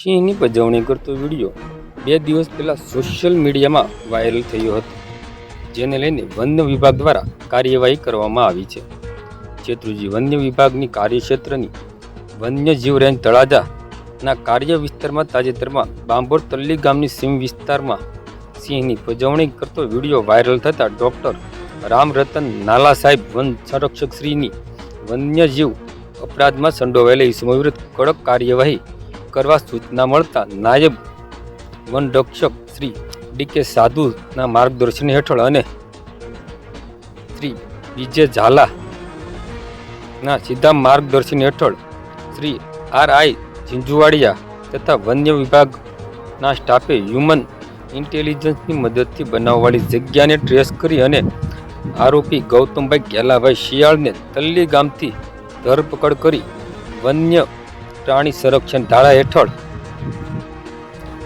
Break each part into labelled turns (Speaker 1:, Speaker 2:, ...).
Speaker 1: સિંહની પજવણી કરતો વીડિયો બે દિવસ પહેલા સોશિયલ મીડિયામાં વાયરલ થયો હતો, જેને લઈને વન્ય વિભાગ દ્વારા કાર્યવાહી કરવામાં આવી છે. શેત્રુજી વન્ય વિભાગની કાર્યક્ષેત્રની વન્યજીવ રેન્જ તળાજાના કાર્ય વિસ્તારમાં તાજેતરમાં બાંભોર તલ્લી ગામની સીમ વિસ્તારમાં સિંહની પજવણી કરતો વીડિયો વાયરલ થતાં ડૉક્ટર રામરતન નાલા સાહેબ વન સંરક્ષક શ્રીની વન્યજીવ અપરાધમાં સંડોવાયેલા ઇસમો વિરુદ્ધ કડક કાર્યવાહી કરવા સૂચના મળતા નાયબ વનરક્ષક શ્રી ડી કે સાધુના માર્ગદર્શન હેઠળ અને શ્રી વિજય ઝાલાના સીધા માર્ગદર્શન હેઠળ શ્રી આર આઈ ઝીંઝુવાડિયા તથા વન્ય વિભાગના સ્ટાફે હ્યુમન ઇન્ટેલિજન્સની મદદથી બનાવવાળી જગ્યાને ટ્રેસ કરી અને આરોપી ગૌતમભાઈ ગેલાભાઈ શિયાળને તલ્લી ગામથી ધરપકડ કરી વન્ય પ્રાણી સંરક્ષણ ધારા હેઠળ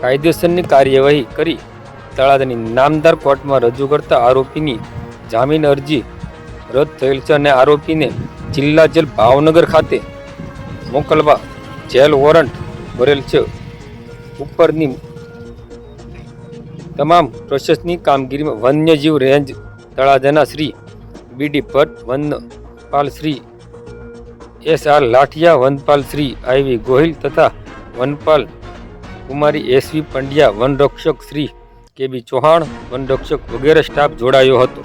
Speaker 1: કાયદેસરની કાર્યવાહી કરી તળાદની નામદાર કોર્ટમાં રજૂ કરતા આરોપીની જામીન અરજી રદ થયેલ છે અને આરોપીને જિલ્લા જેલ ભાવનગર ખાતે મોકલવા જેલ વોરંટ ભરેલ છે. ઉપરની તમામ પ્રોસેસની કામગીરીમાં વન્યજીવ રેન્જ તળાજાના શ્રી બીડી ભટ્ટ વનપાલ શ્રી એસ આર લાઠિયા, વનપાલ શ્રી આઈવી ગોહિલ તથા વનપાલ કુમારી એસવી પંડ્યા, વનરક્ષક શ્રી કે બી ચૌહાણ, વનરક્ષક વગેરે સ્ટાફ જોડાયો હતો.